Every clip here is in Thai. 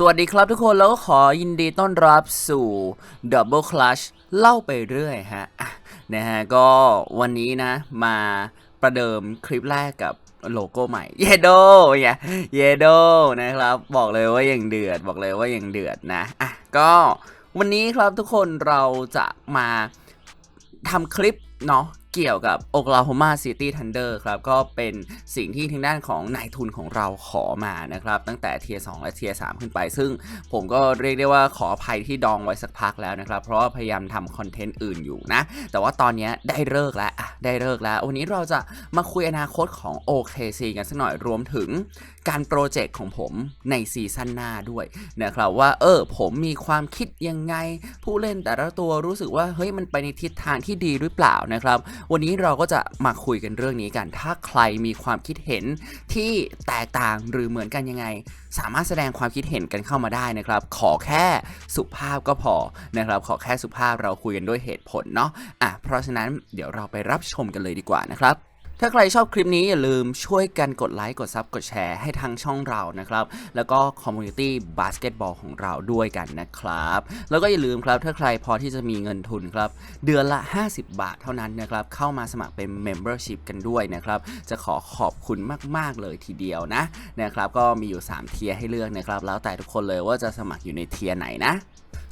สวัสดีครับทุกคนแล้วก็ขอยินดีต้อนรับสู่ Double Clutch เล่าไปเรื่อยฮะนะฮะก็วันนี้นะ มาประเดิมคลิปแรกกับโลโก้ใหม่ เยโดเนี่ยเยโดนะครับ บอกเลยว่ายังเดือดบอกเลยว่ายังเดือดนะอะก็วันนี้ครับทุกคนเราจะมาทำคลิปเนาะ เกี่ยวกับ Oklahoma City Thunder ครับ ก็เป็นสิ่งที่ทางด้านของนายทุนของเราขอมานะครับ ตั้งแต่เทียร์2และเทียร์3ขึ้นไป ซึ่งผมก็เรียกได้ว่าขออภัยที่ดองไว้สักพักแล้วนะครับ เพราะพยายามทำคอนเทนต์อื่นอยู่นะ แต่ว่าตอนนี้ได้เลิกแล้วได้เลิกแล้ว วันนี้เราจะมาคุยอนาคตของ OKC กันสักหน่อยรวมถึง การโปรเจกต์ของผมในซีซั่นหน้าด้วยนะครับว่าเออผมมีความคิดยังไง ผู้เล่นแต่ละตัวรู้สึกว่าเฮ้ยมันไปในทิศทางที่ดีหรือเปล่านะครับ วันนี้เราก็จะมาคุยกันเรื่องนี้กัน ถ้าใครมีความคิดเห็นที่แตกต่างหรือเหมือนกันยังไง สามารถแสดงความคิดเห็นกันเข้ามาได้นะครับ ขอแค่สุภาพก็พอนะครับขอแค่สุภาพเราคุยกันด้วยเหตุผลเนาะอะเพราะฉะนั้นเดี๋ยวเราไปรับชมกันเลยดีกว่านะครับ ถ้าใครชอบคลิปนี้อย่าลืมช่วยกันกดไลค์กดซับกดแชร์ให้ทางช่องเรานะครับ แล้วก็คอมมูนิตี้บาสเกตบอลของเราด้วยกันนะครับ แล้วก็อย่าลืมครับถ้าใครพอที่จะมีเงินทุนครับ เดือนละ 50 บาทเท่านั้นนะครับ เข้ามาสมัครเป็น Membership กันด้วยนะครับ จะขอขอบคุณมาก ๆ เลยทีเดียวนะนะครับ ก็มีอยู่ 3 เทียร์ให้เลือกนะครับ แล้วแต่ทุกคนเลยว่าจะสมัครอยู่ในเทียร์ไหนนะ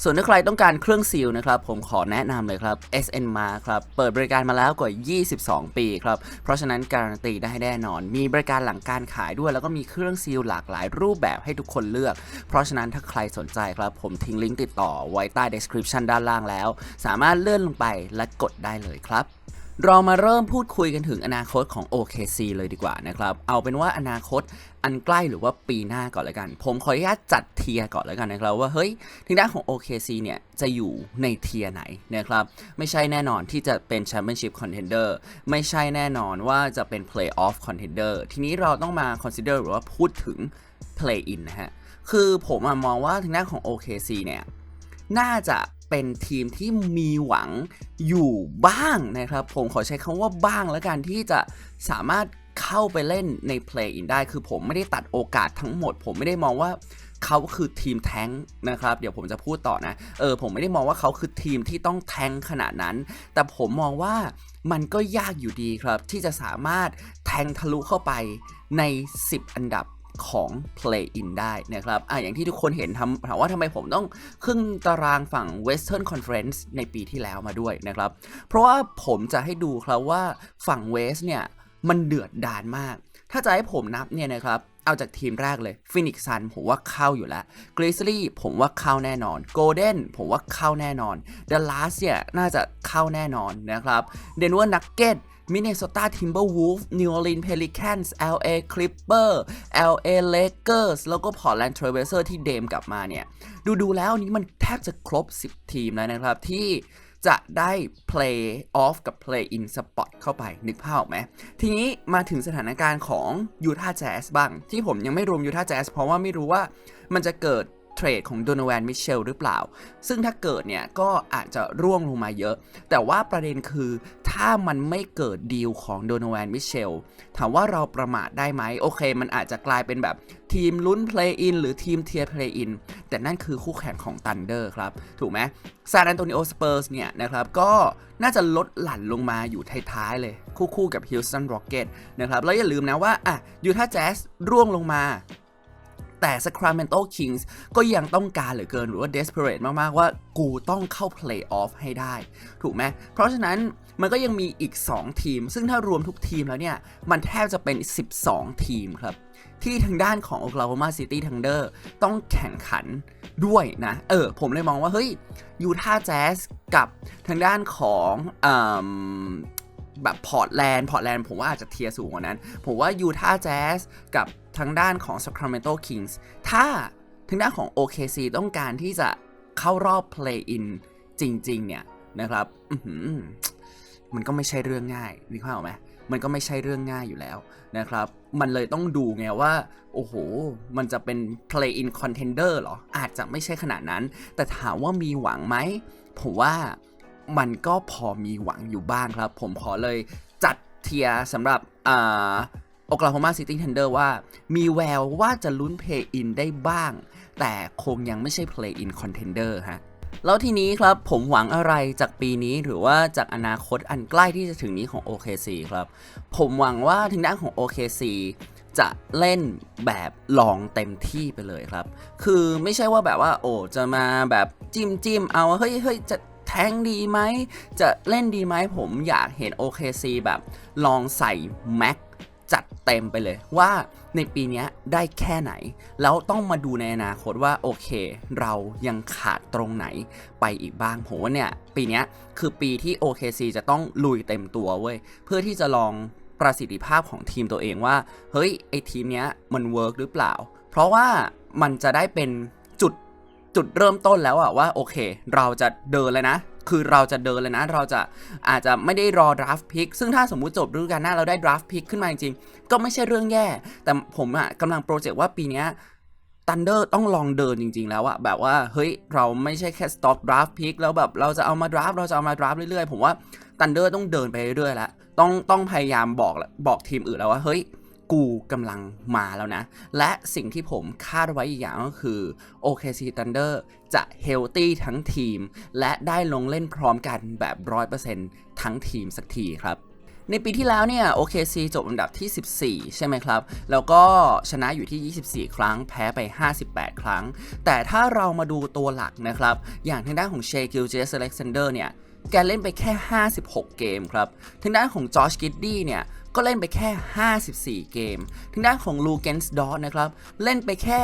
ส่วนถ้าใครต้องการเครื่องซีลนะครับผมขอแนะนำเลยครับ SN มาครับเปิดบริการมาแล้วกว่า 22 ปีครับเพราะฉะนั้นการันตีได้แน่นอน มีบริการหลังการขายด้วย แล้วก็มีเครื่องซีลหลากหลายรูปแบบให้ทุกคนเลือก เพราะฉะนั้นถ้าใครสนใจครับ ผมทิ้งลิงก์ติดต่อไว้ใต้ description ด้านล่างแล้ว สามารถเลื่อนลงไปและกดได้เลยครับ เรามาเริ่มพูดคุยกันถึงอนาคตของ OKC เลยดีกว่านะครับ เอาเป็นว่าอนาคตอันใกล้หรือว่าปีหน้าก่อนแล้วกัน ผมขออนุญาตจัดเทียร์ก่อนแล้วกันนะครับ ว่าเฮ้ยทางด้านของ OKC เนี่ยจะอยู่ในเทียร์ไหนนะครับ ไม่ใช่แน่นอนที่จะเป็น Championship Contender ไม่ใช่แน่นอนว่าจะเป็น Playoff Contender ทีนี้เราต้องมา consider หรือว่าพูดถึง Play In นนะฮะคือผมอมองว่าทางด้านของ OKC เนี่ยน่าจะ เป็นทีมที่มีหวังอยู่บ้างนะครับ ผมขอใช้คำว่าบ้างแล้วกันที่จะสามารถเข้าไปเล่นใน Play In ได้ คือผมไม่ได้ตัดโอกาสทั้งหมด ผมไม่ได้มองว่าเขาคือทีมแท้งนะครับ เดี๋ยวผมจะพูดต่อนะ เออ ผมไม่ได้มองว่าเขาคือทีมที่ต้องแท้งขนาดนั้น แต่ผมมองว่ามันก็ยากอยู่ดีครับ ที่จะสามารถแทงทะลุเข้าไปใน 10 อันดับ ของ Play In ได้นะครับอะอย่างที่ทุกคนเห็นทำถามว่าทำไมผมต้องขึ้นตารางฝั่ง Western Conference ในปีที่แล้วมาด้วยนะครับ เพราะว่าผมจะให้ดูครับว่าฝั่ง West เนี่ยมันเดือดดานมาก ถ้าจะให้ผมนับเนี่ยนะครับเอาจากทีมแรกเลย Phoenix Sun ผมว่าเข้าอยู่แล้ว Grizzly ผมว่าเข้าแน่นอน Golden ผมว่าเข้าแน่นอน Dallas เนี่ยน่าจะเข้าแน่นอนนะครับ Denver Nuggets มินเนโซตาทิมเบอร์วูฟนิวออร์ลีนเพลิแคนส์ LA Clipper LA Lakers แล้วก็ Portland Trailblazer ที่เดมกลับมาเนี่ย ดูดูแล้วนี้มันแทบจะครบ 10 ทีมแล้วนะครับ ที่จะได้ play off กับ play in spot เข้าไปนึกภาพออกไหม ทีนี้มาถึงสถานการณ์ของยูทา h แจ๊สบ้าง ที่ผมยังไม่รวมยูทา h แจ๊สเพราะว่าไม่รู้ว่ามันจะเกิด เทรดของโดนแวนมิเชลหรือเปล่า ซึ่งถ้าเกิดเนี่ยก็อาจจะร่วงลงมาเยอะ แต่ว่าประเด็นคือถ้ามันไม่เกิดดีลของโดนแวนมิเชลถามว่าเราประมาทได้ไหมโอเค มันอาจจะกลายเป็นแบบทีมลุ้น Play In หรือทีมเทียร์ Play In แต่นั่นคือคู่แข่งของ Thunder ครับ ถูกไหมซาน a นโตนิโอสเปอร์สเนี่ยนะครับก็น่าจะลดหลั่นลงมาอยู่ท้ายๆเลย คู่ๆกับ Houston Rockets นะครับแล้วอย่าลืมนะว่าอะยูทาแจ๊สร่วงลงมา แต่ Sacramento Kings ก็ยังต้องการเหลือเกินหรือว่า desperate มาก ๆ ว่ากูต้องเข้า playoff ให้ได้ ถูกไหม เพราะฉะนั้นมันก็ยังมีอีก 2 ทีม ซึ่งถ้ารวมทุกทีมแล้วเนี่ย มันแทบจะเป็น 12 ทีมครับ ที่ทางด้านของ Oklahoma City Thunder ต้องแข่งขันด้วยนะ เออ ผมเลยมองว่า เฮ้ยยูทา h แจ๊สกับทางด้านของ แบบพอร์ตแลนด์พอร์ตแลนด์ผมว่าอาจจะเทียร์สูงกว่านั้น ผมว่ายูทา h แจ๊สกับทางด้านของ Sacramento Kings ถ้าทางด้านของ OKC ต้องการที่จะเข้ารอบ Play In จริง ๆ เนี่ยนะครับมันก็ไม่ใช่เรื่องง่ายนึกภาพออกไหมมันก็ไม่ใช่เรื่องง่ายอยู่แล้วนะครับ มันเลยต้องดูไงว่า โอ้โห มันจะเป็น Play In Contender เหรอ อาจจะไม่ใช่ขนาดนั้น แต่ถามว่ามีหวังไหม ผมว่า มันก็พอมีหวังอยู่บ้างครับ ผมขอเลยจัดเทียสำหรับอ่าโอคลาโฮมาซิตี้ทันเดอร์ว่า มีแววว่าจะลุ้นเพย์อินได้บ้าง แต่คงยังไม่ใช่ Play in Contender ฮะแล้วทีนี้ครับผมหวังอะไรจากปีนี้หรือว่าจากอนาคตอันใกล้ที่จะถึงนี้ของ OKC ครับ ผมหวังว่าทางด้านของ OKC จะเล่นแบบลองเต็มที่ไปเลยครับ คือไม่ใช่ว่าแบบว่าโอ้จะมาแบบจิ้มจิ้มเอาเฮ้ยเฮ้ยจะ แทงดีไหม จะเล่นดีไหมผมอยากเห็น OKC แบบลองใส่แม็กจัดเต็มไปเลยว่าในปีนี้ได้แค่ไหน แล้วต้องมาดูในอนาคตว่าโอเค เรายังขาดตรงไหนไปอีกบ้างผมว่าเนี่ย ปีนี้คือปีที่ OKC จะต้องลุยเต็มตัวเว้ยเพื่อที่จะลองประสิทธิภาพของทีมตัวเองว่า เฮ้ย ไอทีมเนี้ยมันเวิร์กหรือเปล่า เพราะว่ามันจะได้เป็น จุดเริ่มต้นแล้วอะว่าโอเค เราจะเดินเลยนะ คือเราจะเดินเลยนะ เราจะอาจจะไม่ได้รอดราฟพิกซึ่งถ้าสมมุติจบฤดูกาลหน้าเราได้ดราฟพิกขึ้นมาจริงๆ ก็ไม่ใช่เรื่องแย่ แต่ผมอะกำลังโปรเจกต์ว่าปีนี้ตันเดอร์ต้องลองเดินจริง ๆ แล้วอะแบบว่าเฮ้ยเราไม่ใช่แค่สต็อกดราฟพิกแล้วแบบเราจะเอามาดราฟเราจะเอามาดราฟเรื่อยๆ ผมว่าตันเดอร์ต้องเดินไปเรื่อยๆแล้วต้องต้องพยายามบอกบอกทีมอื่นแล้วว่าเฮ้ย กูกำลังมาแล้วนะ และสิ่งที่ผมคาดไว้อีกอย่างก็คือ OKC Thunder จะเฮลตี้ทั้งทีม และได้ลงเล่นพร้อมกันแบบ 100%ทั้งทีมสักทีครับในปีที่แล้วเนี่ย OKC จบอันดับที่ 14 ใช่ไหมครับ แล้วก็ชนะอยู่ที่ 24 ครั้ง แพ้ไป 58 ครั้ง แต่ถ้าเรามาดูตัวหลักนะครับ อย่างทางด้านของเชคิลเจสเล็กซานเดอร์เนี่ย แกเล่นไปแค่ 56 เกมครับ ทางด้านของจอร์จกิดดี้เนี่ย ก็เล่นไปแค่ 54 เกม ทางด้านของลูเกนส์ดอสนะครับ เล่นไปแค่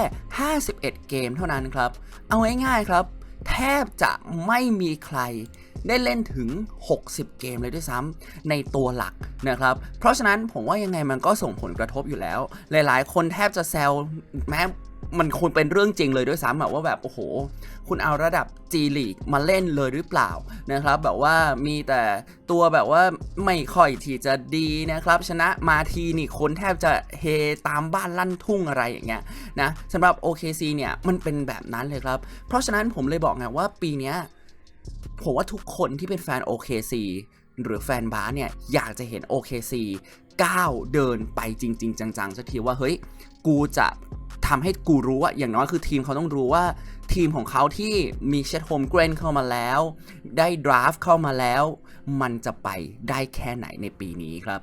51 เกมเท่านั้นครับ เอาง่ายๆครับ แทบจะไม่มีใครได้เล่นถึง 60 เกมเลยด้วยซ้ำในตัวหลักนะครับ เพราะฉะนั้นผมว่ายังไงมันก็ส่งผลกระทบอยู่แล้ว หลายๆ คนแทบจะแซวแม้ มันควรเป็นเรื่องจริงเลยด้วยซ้ำอะว่าแบบโอ้โห คุณเอาระดับ G League มาเล่นเลยหรือเปล่านะครับ แบบว่ามีแต่ตัวแบบว่าไม่ค่อยที่จะดีนะครับ ชนะมาทีนี่คนแทบจะเฮตามบ้านลั่นทุ่งอะไรอย่างเงี้ยนะสำหรับ OKC เนี่ยมันเป็นแบบนั้นเลยครับ เพราะฉะนั้นผมเลยบอกไงว่าปีนี้ผมว่าทุกคนที่เป็นแฟน OKC หรือแฟนบาสเนี่ยอยากจะเห็น OKC ก้าวเดินไปจริง ๆ จังๆสักทีว่าเฮ้ย กูจะ ทำให้กูรู้ว่าอย่างน้อยคือทีมเขาต้องรู้ว่าทีมของเขาที่มีเชดโฮมเกรนเข้ามาแล้ว ได้ดราฟเข้ามาแล้ว มันจะไปได้แค่ไหนในปีนี้ครับ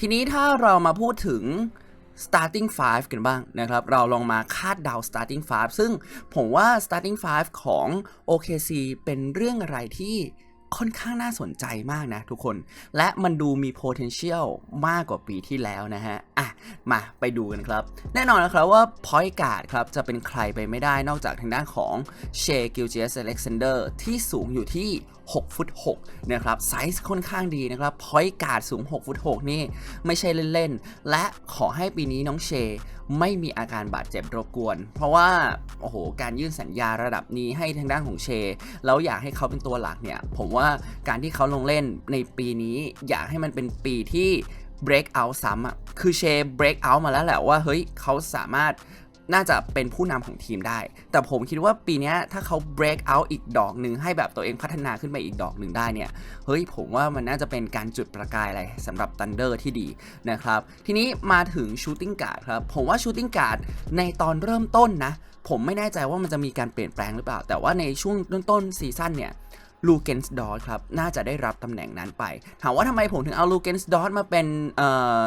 ทีนี้ถ้าเรามาพูดถึง starting five กันบ้างนะครับ เราลองมาคาดเดา starting five ซึ่งผมว่า starting five ของ OKC เป็นเรื่องอะไรที่ ค่อนข้างน่าสนใจมากนะทุกคน และมันดูมี potential มากกว่าปีที่แล้วนะฮะ อะ มาไปดูกันครับ แน่นอนนะครับว่า point guard ครับ จะเป็นใครไปไม่ได้นอกจากทางด้านของเชกิลเจสอเล็กซานเดอร์ที่สูงอยู่ที่ 6 ฟุต6นะครับไซส์ค่อนข้างดีนะครับ point guard สูง 6 ฟุต 6 นี่ ไม่ใช่เล่น ๆ และขอให้ปีนี้น้องเช ไม่มีอาการบาดเจ็บรบกวน เพราะว่าโอ้โหการยื่นสัญญาระดับนี้ให้ทางด้านของเช แล้วอยากให้เขาเป็นตัวหลักเนี่ย ผมว่าการที่เขาลงเล่นในปีนี้อยากให้มันเป็นปีที่ break out ซ้ำอะคือเช break out มาแล้วแหละว่าเฮ้ยเขาสามารถ น่าจะเป็นผู้นำของทีมได้ แต่ผมคิดว่าปีนี้ถ้าเขา break out อีกดอกหนึ่งให้แบบตัวเองพัฒนาขึ้นไปอีกดอกหนึ่งได้เนี่ย เฮ้ยผมว่ามันน่าจะเป็นการจุดประกายอะไรสำหรับ Thunder ที่ดีนะครับ ทีนี้มาถึง shooting guard ครับ ผมว่า shooting guard ในตอนเริ่มต้นนะ ผมไม่แน่ใจว่ามันจะมีการเปลี่ยนแปลงหรือเปล่า แต่ว่าในช่วงต้นๆซีซั่นเนี่ยลูเกนส์ดอทครับ น่าจะได้รับตำแหน่งนั้นไป ถามว่าทำไมผมถึงเอาลูเกนส์ดอทมาเป็นเอ่อ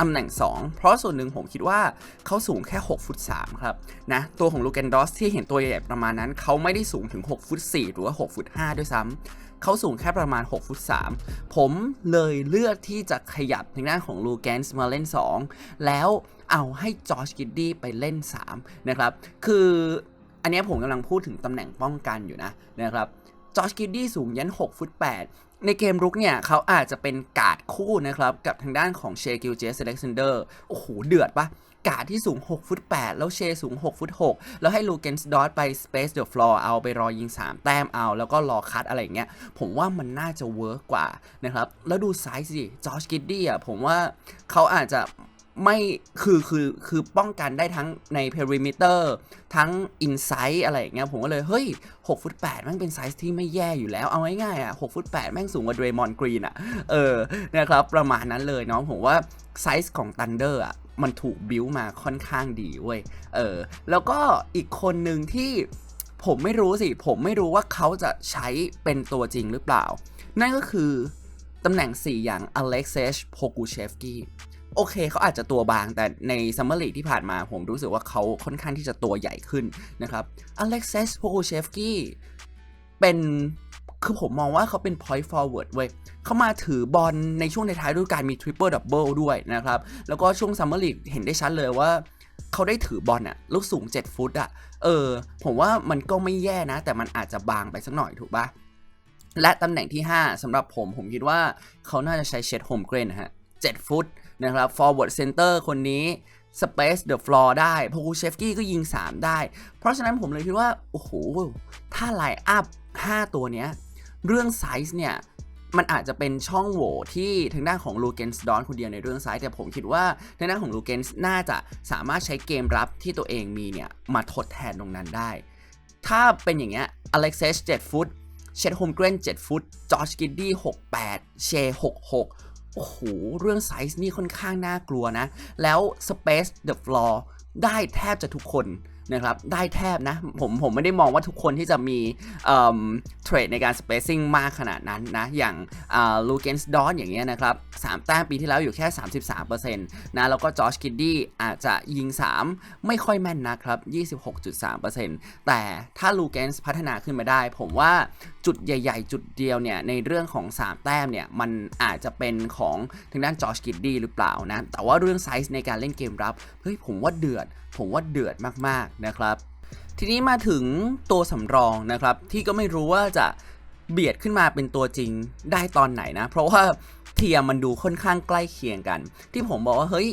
ตำแหน่ง 2 เพราะส่วนหนึ่งผมคิดว่าเขาสูงแค่ 6 ฟุต 3 ครับนะตัวของลูเกนดอสที่เห็นตัวใหญ่ประมาณนั้น เขาไม่ได้สูงถึง 6 ฟุต 4 หรือว่า 6 ฟุต 5 ด้วยซ้ำเขาสูงแค่ประมาณ 6 ฟุต 3 ผมเลยเลือกที่จะขยับทางด้านของลูเกนส์มาเล่น 2 แล้วเอาให้จอร์จกิดดี้ไปเล่น 3 นะครับ คืออันนี้ผมกำลังพูดถึงตำแหน่งป้องกันอยู่นะนะครับ จอร์จกิดดี้สูงยัน6ฟุต8 ในเกมรุกเนี่ยเขาอาจจะเป็นการ์ดคู่นะครับ กับทางด้านของเชกิลเจสเล็กซานเดอร์โอ้โห เดือดปะการ์ดที่สูง 6 ฟุต 8 แล้วเชสูง 6 ฟุต 6 แล้วให้ลูเกนส์ดอทไป Space the Floor เอาไปรอยิง 3 แต้มเอา แล้วก็รอคัดอะไรอย่างเงี้ย ผมว่ามันน่าจะเวิร์กกว่านะครับ แล้วดูไซส์สิจอร์จกิดดี้อะผมว่าเขาอาจจะ ไม่คือคือคือป้องกันได้ทั้งใน perimeter ทั้ง inside อะไรอย่างเงี้ยผมก็เลย เฮ้ย6ฟุต8แม่งเป็นไซส์ที่ไม่แย่อยู่แล้ว เอาง่ายๆอะ6ฟุต8แม่งสูงกว่า Draymond Green อะ เออนะครับประมาณนั้นเลยเนาะผมว่าไซส์ของ Thunder อะมันถูกบิวมาค่อนข้างดีเว้ย เออ แล้วก็อีกคนหนึ่งที่ผมไม่รู้สิ ผมไม่รู้ว่าเขาจะใช้เป็นตัวจริงหรือเปล่า นั่นก็คือตำแหน่ง 4 อย่าง Alexej Pokusevski โโอเคเขาอาจจะตัวบางแต่ในซัมเมอร์ลีกที่ผ่านมาผมรู้สึกว่าเขาค่อนข้างที่จะตัวใหญ่ขึ้นนะครับ Alexej Pokusevski เป็นคือผมมองว่าเขาเป็น point forward เว้ยเขามาถือบอลในช่วงในท้ายฤดูกาลมี triple double ด้วยนะครับ แล้วก็ช่วงซัมเมอร์ลีกเห็นได้ชัดเลยว่าเขาได้ถือบอลอะลูกสูง 7 ฟุตอะเออ ผมว่ามันก็ไม่แย่นะ แต่มันอาจจะบางไปสักหน่อยถูกปะและตำแหน่งที่ 5สำหรับผมผมคิดว่าเขาน่าจะใช้เชดโฮมเกรนนะฮะ7ฟุต นะครับ forward center คนนี้ space the floor ได้พคูเชฟกี้ก็ยิง 3 ได้ เพราะฉะนั้นผมเลยคิดว่า โอ้โห ถ้าไลน์อัพ 5 ตัวเนี้ย เรื่องไซส์เนี่ย มันอาจจะเป็นช่องโหว่ที่ทางด้านของลูเกนส์ดอนคนเดียวในเรื่องไซส์แต่ผมคิดว่าทางด้านของลูเกนส์น่าจะสามารถใช้เกมรับที่ตัวเองมีเนี่ย มาทดแทนตรงนั้นได้ ถ้าเป็นอย่างเงี้ยอเล็กเซส7ฟุตเชดโฮมเกรน7ฟุตจอร์จกิดดี้68 เช 66 โอ้โห เรื่องไซส์นี่ค่อนข้างน่ากลัวนะ แล้ว Space the Floor ได้แทบจะทุกคน นะครับได้แทบนะผมผมไม่ได้มองว่าทุกคนที่จะมีเทรดในการ spacing มากขนาดนั้นนะ อย่างลูเกนส์ดอนอย่างเงี้ยนะครับ3แต้มปีที่แล้วอยู่แค่ 33%นะแล้วก็จอร์จกิดดี้อาจจะยิง 3 ไม่ค่อยแม่นนะครับ 26.3%แต่ถ้าลูเกนส์พัฒนาขึ้นมาได้ ผมว่าจุดใหญ่ ๆ จุดเดียวเนี่ย ในเรื่องของ 3 แต้มเนี่ย มันอาจจะเป็นของทางด้านจอร์จกิดดี้หรือเปล่านะ แต่ว่าเรื่องไซส์ในการเล่นเกมรับ เฮ้ยผมว่าเดือดผมว่าเดือดมากๆนะครับ ทีนี้มาถึงตัวสำรองนะครับ ที่ก็ไม่รู้ว่าจะเบียดขึ้นมาเป็นตัวจริงได้ตอนไหนนะ เพราะว่าเทียมมันดูค่อนข้างใกล้เคียงกัน ที่ผมบอกว่าเฮ้ย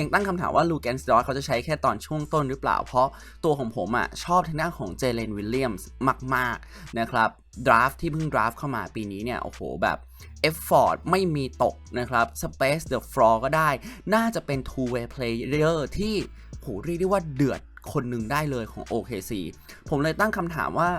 ยังตั้งคำถามว่าลูแกนสดอสเขาจะใช้แค่ตอนช่วงต้นหรือเปล่า เพราะตัวของผมอะ่ะชอบทางด้านของเจเลนวิลเลียมส์มาก ๆ นะครับดราฟที่เพิ่งดราฟเข้ามาปีนี้เนี่ย โอ้โหแบบ เอฟฟอร์ดไม่มีตกนะครับ Space the Floor ก็ได้ น่าจะเป็น two way player ที่โหเรียกได้ว่าเดือดคนหนึ่งได้เลยของ OKC ผมเลยตั้งคำถามว่า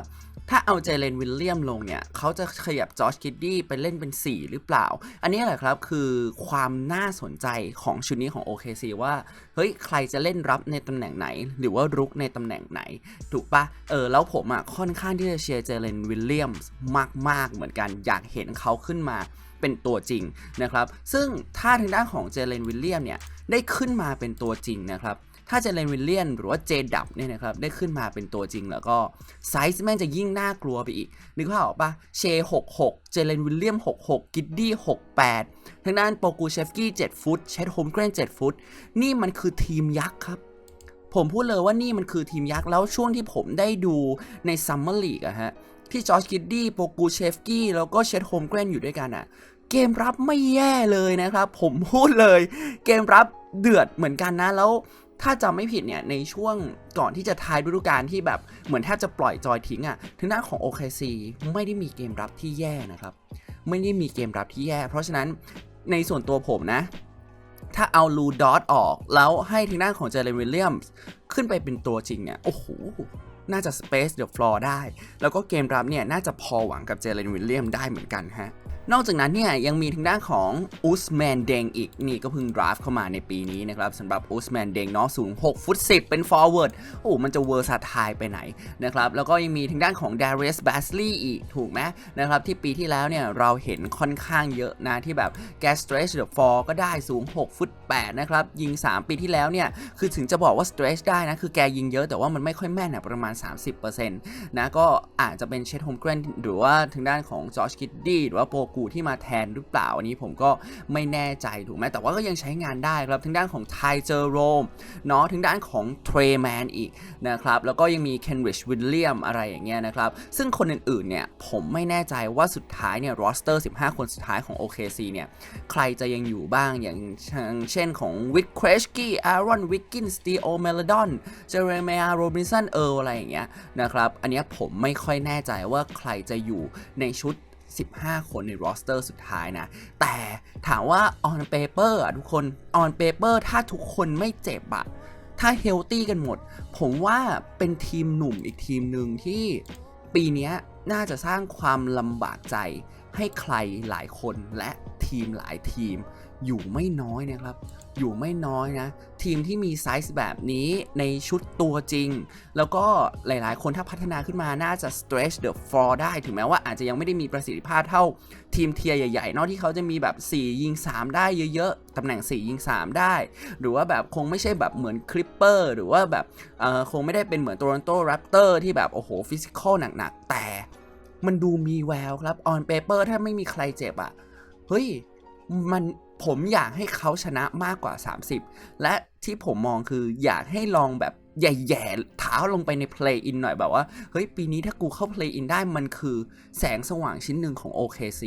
ถ้าเอาเจเลนวิลเลียมลงเนี่ย เขาจะขยับจอร์จกิดดี้ไปเล่นเป็น 4 หรือเปล่า อันนี้แหละครับคือความน่าสนใจของชุดนี้ของ OKC ว่า เฮ้ย ใครจะเล่นรับในตำแหน่งไหน หรือว่ารุกในตำแหน่งไหน ถูกปะเออ แล้วผมอะค่อนข้างที่จะเชียร์เจเลนวิลเลียมมาก ๆ เหมือนกันอยากเห็นเขาขึ้นมาเป็นตัวจริงนะครับ ซึ่งถ้าทางด้านของเจเลนวิลเลียมเนี่ยได้ขึ้นมาเป็นตัวจริงนะครับ ถ้าเจเลนวิลเลียนหรือว่าเจดับเนี่ยนะครับได้ขึ้นมาเป็นตัวจริงแล้วก็ไซส์แม่งจะยิ่งน่ากลัวไปอีก นึกภาพออกปะเช66 เจเลนวิลเลียม 66 กิดดี้ 68 ทางด้านโปกูเชฟกี้ 7 ฟุต เชดโฮมเกรน 7 ฟุต นี่มันคือทีมยักษ์ครับผมพูดเลยว่านี่มันคือทีมยักษ์ แล้วช่วงที่ผมได้ดูในซัมเมอร์ลีกอะฮะ ที่จอร์จกิดดี้โปกูเชฟกี้ แล้วก็เชดโฮมเกรนอยู่ด้วยกันอะเกมรับไม่แย่เลยนะครับ ผมพูดเลย เกมรับเดือดเหมือนกันนะ แล้ว ถ้าจำไม่ผิดเนี่ยในช่วงก่อนที่จะท้ายฤดูกาลที่แบบเหมือนแทบจะปล่อยจอยทิ้งอะ่ะทางด้านของ OKC ไม่ได้มีเกมรับที่แย่นะครับ ไม่ได้มีเกมรับที่แย่ เพราะฉะนั้นในส่วนตัวผมนะ ถ้าเอาลูดอตออก แล้วให้ทางด้านของเจเรนวิลเลียมส์ขึ้นไปเป็นตัวจริงเนี่ยโอ้โห น่าจะ space the floor ได้ แล้วก็เกมรับเนี่ยน่าจะพอหวังกับเจเรนวิลเลียมได้เหมือนกันฮะนอกจากนั้นเนี่ยยังมีทางด้านของอุสแมนเดงอีกนี่ก็เพิ่งดราฟเข้ามาในปีนี้นะครับสำหรับอุสแมนเดงเนาะสูง 6 ฟุต 10 เป็น forward โอ้มันจะเวอร์ซาทายไปไหนนะครับแล้วก็ยังมีทางด้านของ Darius Basley อีกถูกไหมนะครับที่ปีที่แล้วเนี่ยเราเห็นค่อนข้างเยอะนะ ที่แบบแก stretch the floor ก็ได้สูง 6 ฟุต 8 นะครับ ยิง 3 ปีที่แล้วเนี่ย คือถึงจะบอกว่า stretch ได้นะ คือแกยิงเยอะแต่ว่ามันไม่ค่อยแม่นนะประมาณ30%นะก็อาจจะเป็นเชดโฮมเกรนหรือว่าทางด้านของจอร์จกิดดี้หรือว่าโปกูที่มาแทนหรือเปล่าอันนี้ผมก็ไม่แน่ใจถูกไหมแต่ว่าก็ยังใช้งานได้ครับทางด้านของไทเจอโรมเนาะทางด้านของเทรแมนอีกนะครับแล้วก็ยังมีเคนริชวิลเลียมอะไรอย่างเงี้ยนะครับ ซึ่งคนอื่นๆเนี่ยผมไม่แน่ใจว่าสุดท้ายเนี่ยรอสเตอร์ 15 คนสุดท้ายของ OKC เนี่ยใครจะยังอยู่บ้างอย่างเช่นของวิดเครชกี้อารอนวิกกินสตีโอเมลดอนเจเรเมียโรบินสันเออร์อะไรอย่างเงี้ยนะครับ อันนี้ผมไม่ค่อยแน่ใจว่าใครจะอยู่ในชุด 15 คนในรอสเตอร์สุดท้ายนะ แต่ถามว่า on paper อะทุกคน on paper ถ้าทุกคนไม่เจ็บอะถ้าเฮลตี้กันหมด ผมว่าเป็นทีมหนุ่มอีกทีมหนึ่งที่ปีนี้น่าจะสร้างความลำบากใจ ให้ใครหลายคนและทีมหลายทีม อยู่ไม่น้อยนะครับ อยู่ไม่น้อยนะ ทีมที่มีไซส์แบบนี้ในชุดตัวจริง แล้วก็หลายๆ คนถ้าพัฒนาขึ้นมาน่าจะ stretch the floor ได้ถึงแม้ว่าอาจจะยังไม่ได้มีประสิทธิภาพเท่าทีมเทียร์ใหญ่ๆนอกที่เขาจะมีแบบ 4 ยิง 3 ได้เยอะๆตำแหน่ง 4 ยิง 3 ได้ หรือว่าแบบคงไม่ใช่แบบเหมือนคลิปเปอร์หรือว่าแบบคงไม่ได้เป็นเหมือนโตลอนโตแรปเตอร์ที่แบบโอ้โหฟิสิกอลหนักๆแต่ มันดูมีแววครับออนเปเปอร์ถ้าไม่มีใครเจ็บอะ เฮ้ย มันผมอยากให้เขาชนะมากกว่า 30 และที่ผมมองคืออยากให้ลองแบบ แย่ๆเท้าลงไปใน play in หน่อยแบบว่า เฮ้ย ปีนี้ถ้ากูเข้า play in ได้มันคือแสงสว่างชิ้นหนึ่งของ OKC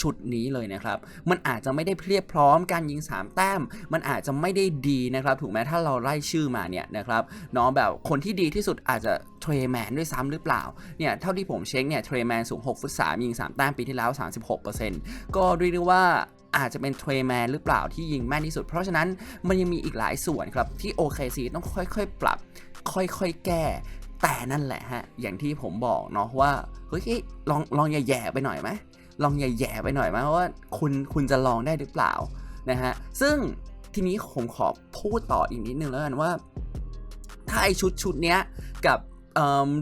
ชุดนี้เลยนะครับ มันอาจจะไม่ได้เพียบพร้อมการยิง 3 แต้ม มันอาจจะไม่ได้ดีนะครับ ถูกไหมถ้าเราไล่ชื่อมาเนี่ยนะครับน้องแบบคนที่ดีที่สุดอาจจะเทรแมนด้วยซ้ำหรือเปล่าเนี่ยเท่าที่ผมเช็คเนี่ยเทรแมนสูง6ฟุต3ยิง 3 แต้มปีที่แล้ว 36%ก็เรียกได้ว่า อาจจะเป็นเทรแมนหรือเปล่าที่ยิงแม่นที่สุด เพราะฉะนั้นมันยังมีอีกหลายส่วนครับที่ OKC ต้องค่อยๆ ปรับ ค่อยๆ แก้ แต่นั่นแหละฮะ อย่างที่ผมบอกเนาะว่าเฮ้ยลองลองอย่าแย่ไปหน่อยไหมลองอย่าแย่ไปหน่อยไหมว่าคุณคุณจะลองได้หรือเปล่านะฮะซึ่งทีนี้ผมขอพูดต่ออีกนิดนึงแล้วกันว่า ถ้าไอชุดชุดเนี้ยกับ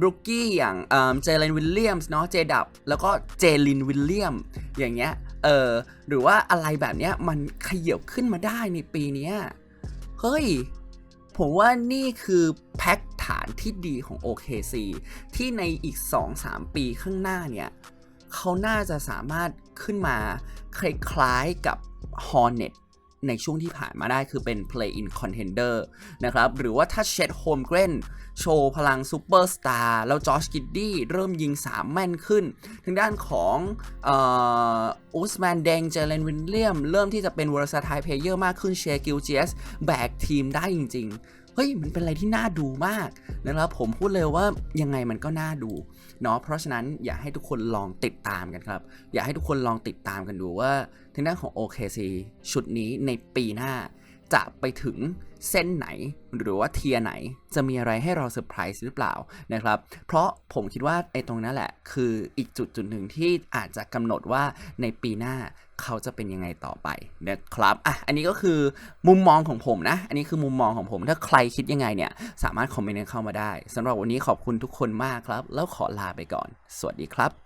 รูกี้อย่างเจเลนวิลเลียมส์เนาะเจดับแล้วก็เจลินวิลเลียมอย่างเงี้ย เออหรือว่าอะไรแบบเนี้ยมันขยับขึ้นมาได้ในปีเนี้ยเฮ้ย ผมว่านี่คือแพ็กฐานที่ดีของ OKC ที่ในอีก 2-3 ปีข้างหน้าเนี่ยเขาน่าจะสามารถขึ้นมาคล้ายๆกับ Hornet ในช่วงที่ผ่านมาได้คือเป็น Play in Contender นะครับ หรือว่าถ้าเชดโฮมเกรนโชว์พลังซูเปอร์สตาร์แล้วจอชกิดดี้เริ่มยิง 3 แม่นขึ้น ทางด้านของอุสแมนแดงเจเลนวินเลียม เริ่มที่จะเป็นวอร์ซาไทเพเยอร์มากขึ้นเชียร์กิลเจสแบกทีมได้จริง ๆ เฮ้ยมันเป็นอะไรที่น่าดูมากนะครับผมพูดเลยว่ายังไงมันก็น่าดูเนาะเพราะฉะนั้นอยากให้ทุกคนลองติดตามกันครับ อยากให้ทุกคนลองติดตามกันดูว่าทางด้านของ OKC ชุดนี้ในปีหน้า จะไปถึงเส้นไหนหรือว่าเทียไหนจะมีอะไรให้เราเซอร์ไพรส์หรือเปล่านะครับ เพราะผมคิดว่าไอ้ตรงนั้นแหละ คืออีกจุดจุดหนึ่งที่อาจจะกำหนดว่าในปีหน้าเขาจะเป็นยังไงต่อไปนะครับอะอันนี้ก็คือมุมมองของผมนะ อันนี้คือมุมมองของผม ถ้าใครคิดยังไงเนี่ย สามารถคอมเมนต์เข้ามาได้สำหรับวันนี้ขอบคุณทุกคนมากครับ แล้วขอลาไปก่อน สวัสดีครับ